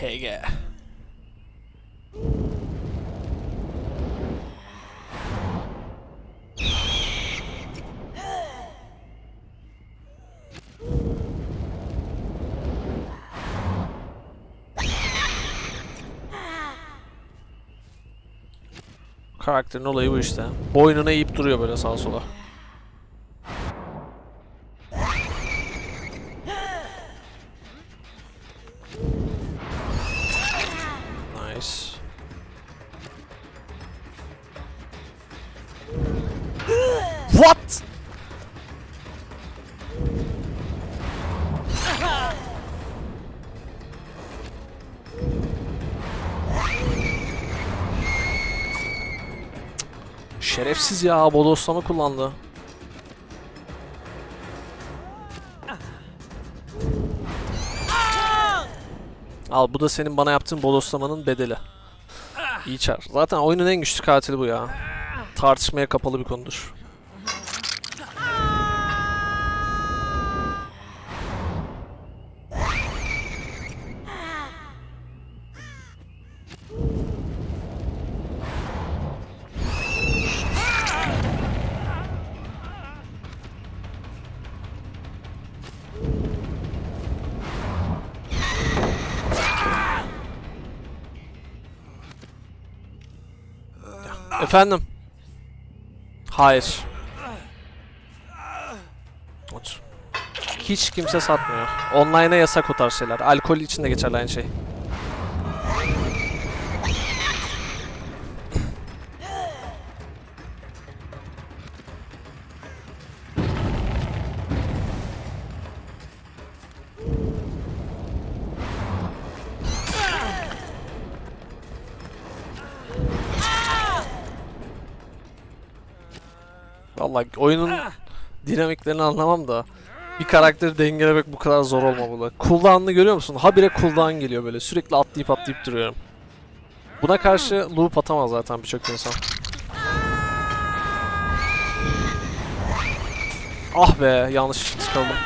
HG. Karakterin olayı bu işte. Boynuna eğip duruyor böyle sağa sola. Şerefsiz ya bodoslama kullandı. Al bu da senin bana yaptığın bodoslamanın bedeli. İyi çar. Zaten oyunun en güçlü katili bu ya. Tartışmaya kapalı bir konudur. Efendim? Hayır. Hiç kimse satmıyor. Online'a yasak o tarz şeyler. Alkol için de geçerli aynı şey. Vallahi oyunun dinamiklerini anlamam da bir karakteri dengelemek bu kadar zor olmamalı. Cooldown'ını görüyor musun? Habire cooldown geliyor böyle. Sürekli atlayıp atlayıp duruyorum. Buna karşı loop atamaz zaten birçok insan. Ah be yanlış kaldım.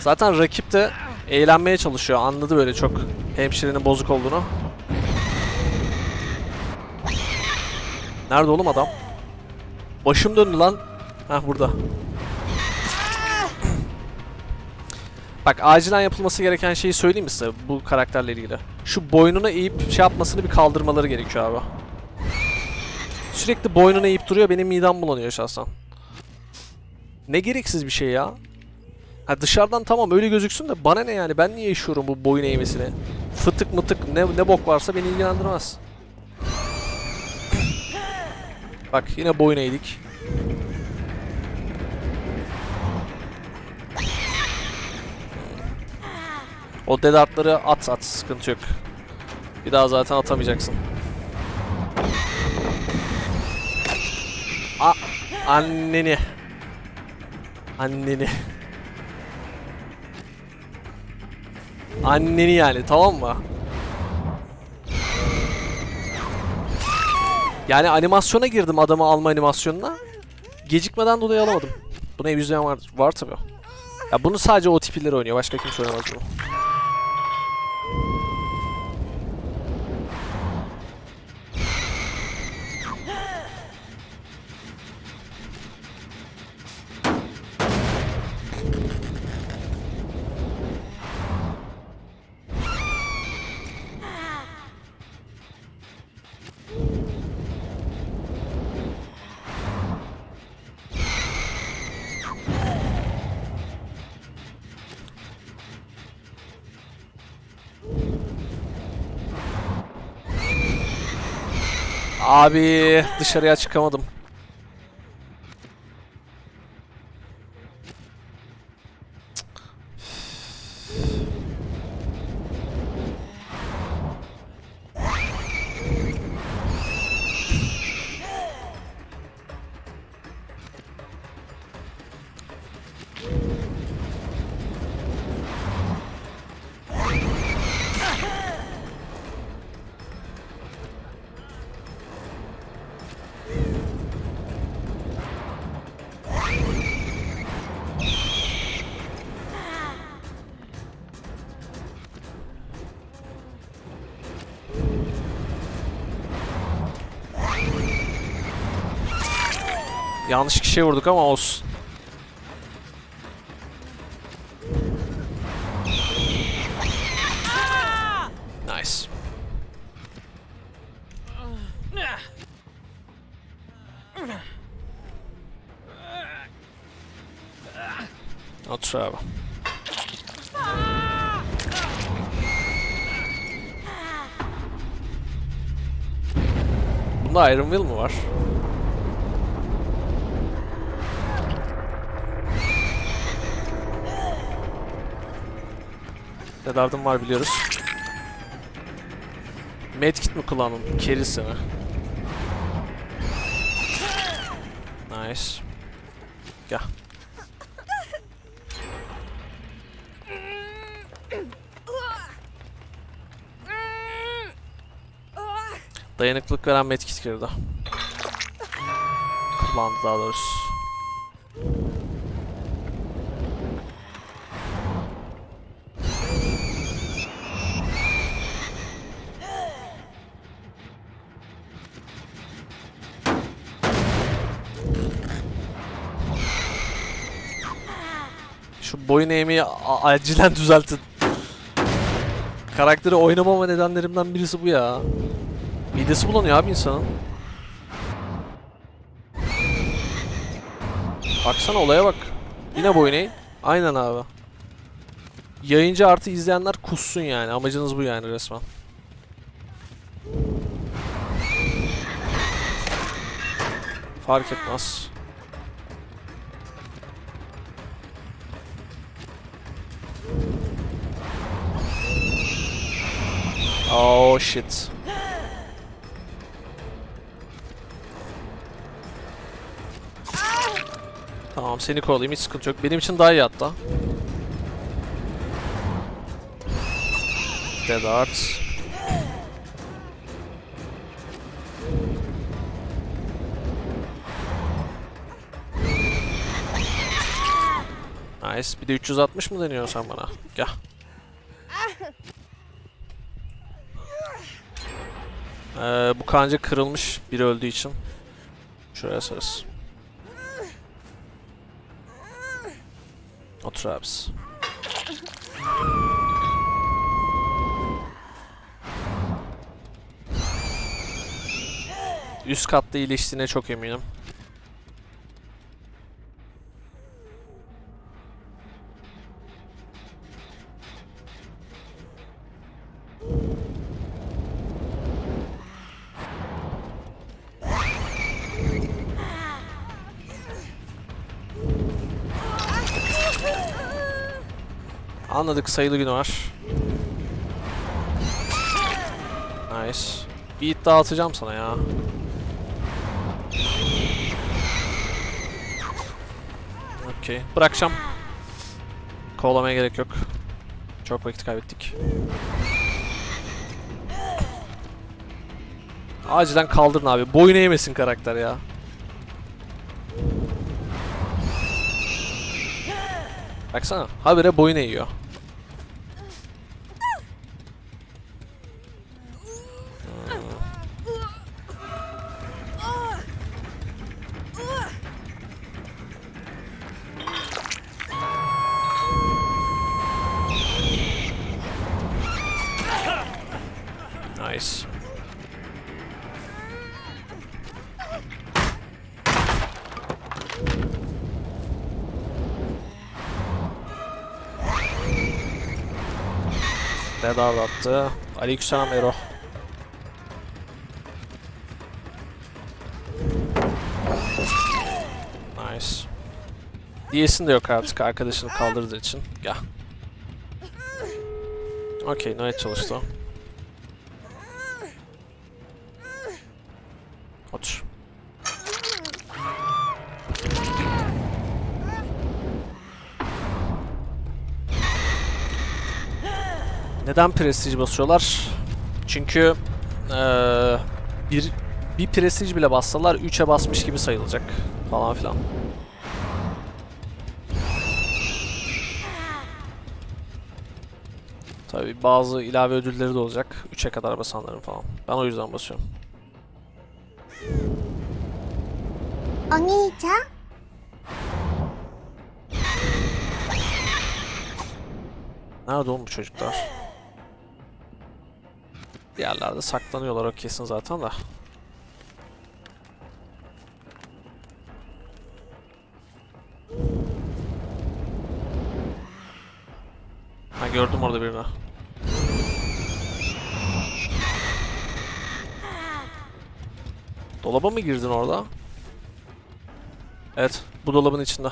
Zaten rakip de eğlenmeye çalışıyor. Anladı böyle çok hemşirenin bozuk olduğunu. Nerede oğlum adam? Başım döndü lan. Heh burada. Bak acilen yapılması gereken şeyi söyleyeyim mi size bu karakterle ilgili? Şu boynuna eğip şey yapmasını bir kaldırmaları gerekiyor abi. Sürekli boynuna eğip duruyor benim midem bulanıyor şahsen. Ne gereksiz bir şey ya. Ha dışarıdan tamam öyle gözüksün de bana ne yani ben niye yaşıyorum bu boyun eğmesini? Fıtık mıtık ne, ne bok varsa beni ilgilendirmez. Bak yine boyun eğdik. O dedartları at at sıkıntı yok. Bir daha zaten atamayacaksın. A anneni. Anneni. Anneni yani tamam mı? Yani animasyona girdim adamı alma animasyonuna. Gecikmeden dolayı alamadım. Buna ev yüzünden var, var tabi. Ya bunu sadece o tipileri oynuyor. Başka kimse oynamaz bunu. Abi dışarıya çıkamadım. Yanlış kişiye vurduk ama olsun. Nice. Otur abi. Bunda Iron Will mi var? Ne derdim var biliyoruz. Medkit mi kullandın? Kerisi mi? Nice. Gel. Dayanıklılık veren medkit girdi. Kullandı daha doğrusu. Şu boyun eğmeyi acilen düzeltin. Karakteri oynamama nedenlerimden birisi bu ya. Midesi bulanıyor abi insanın. Baksana olaya bak. Yine boyun eğ. Aynen abi. Yayıncı artı izleyenler kussun yani. Amacınız bu yani resmen. Fark etmez. Oh shit. Tamam seni kovalayayım hiç sıkıntı yok. Benim için daha iyi hatta. Dead Art. Nice. Bir de 360 mı deniyorsun sen bana? Gel. Ee, bu kanca kırılmış biri öldüğü için. Şuraya sarız. Otur abisi. Üst katta iyileştiğine çok eminim. Anladık sayılı gün var. Nice. Bir iddia atacağım sana ya. Okey. Bırakacağım. Kovalamaya gerek yok. Çok vakit kaybettik. Acilen kaldırın abi. Boyun eğmesin karakter ya. Baksana. Habire boyun eğiyor. Bedava attı. Aleykümselam Ero. Nice. Diyesin de yok artık arkadaşını kaldırdığı için. Gel. Okey, Knight çalıştı. Otur. Neden prestij basıyorlar? Çünkü ee, bir bir prestij bile bassalar 3'e basmış gibi sayılacak falan filan. Tabi bazı ilave ödülleri de olacak. 3'e kadar basanların falan. Ben o yüzden basıyorum. Onicha. Nerede oğlum bu çocuklar? Bir yerlerde saklanıyorlar o kesin zaten de. Ha gördüm orada birini. Dolaba mı girdin orada? Evet, bu dolabın içinde.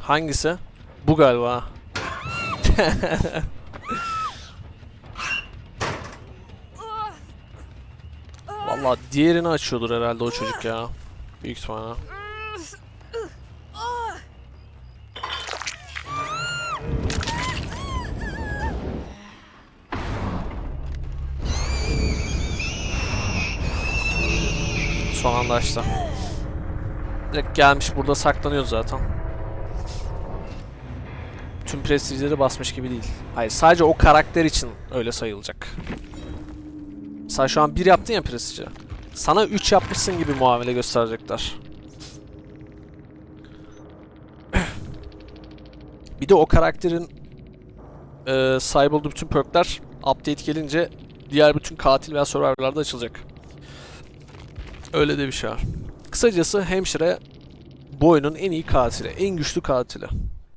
Hangisi? Bu galiba. Vallahi diğerini açıyordur herhalde o çocuk ya. Büyük ihtimalle. Son anda açtı. Direkt gelmiş burada saklanıyor zaten tüm prestijleri basmış gibi değil. Hayır sadece o karakter için öyle sayılacak. Sen şu an 1 yaptın ya prestiji. Sana 3 yapmışsın gibi muamele gösterecekler. Bir de o karakterin e, sahip olduğu bütün perkler update gelince diğer bütün katil veya survivor'larda açılacak. Öyle de bir şey var. Kısacası hemşire bu oyunun en iyi katili, en güçlü katili.